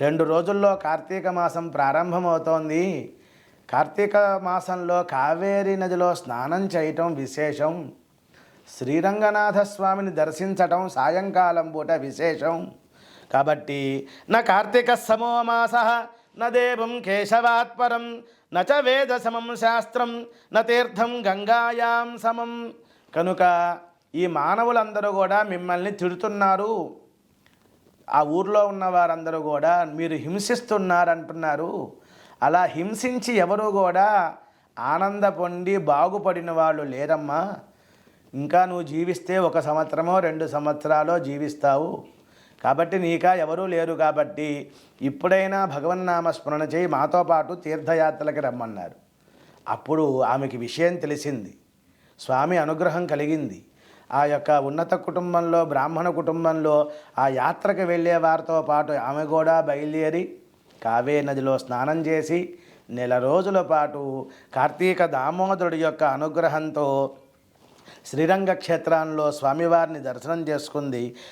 రెండు రోజుల్లో కార్తీక మాసం ప్రారంభమవుతోంది. కార్తీక మాసంలో కావేరీ నదిలో స్నానం చేయటం విశేషం. శ్రీరంగనాథ స్వామిని దర్శించటం సాయంకాలం పూట విశేషం. కాబట్టి నా కార్తీక సమో మాస న దేవం కేశవాత్పరం నచ వేద సమం శాస్త్రం న తీర్థం గంగాయాం సమం. కనుక ఈ మానవులందరూ కూడా మిమ్మల్ని తిడుతున్నారు. ఆ ఊర్లో ఉన్న వారందరూ కూడా మీరు హింసిస్తున్నారంటున్నారు. అలా హింసించి ఎవరు కూడా ఆనంద పొంది బాగుపడిన వాళ్ళు లేరమ్మా. ఇంకా నువ్వు జీవిస్తే ఒక సంవత్సరమో రెండు సంవత్సరాలో జీవిస్తావు. కాబట్టి నీకా ఎవరూ లేరు కాబట్టి ఇప్పుడైనా భగవన్నామ స్మరణ చేయి మాతో పాటు తీర్థయాత్రలకి రమ్మన్నారు. అప్పుడు ఆమెకి విషయం తెలిసింది. స్వామి అనుగ్రహం కలిగింది. ఆ యొక్క ఉన్నత కుటుంబంలో బ్రాహ్మణ కుటుంబంలో ఆ యాత్రకు వెళ్ళే వారితో పాటు ఆమె కూడా బయలుదేరి కావే నదిలో స్నానం చేసి నెల రోజుల పాటు కార్తీక దామోదరుడి యొక్క అనుగ్రహంతో శ్రీరంగ క్షేత్రంలో స్వామివారిని దర్శనం చేసుకుంది.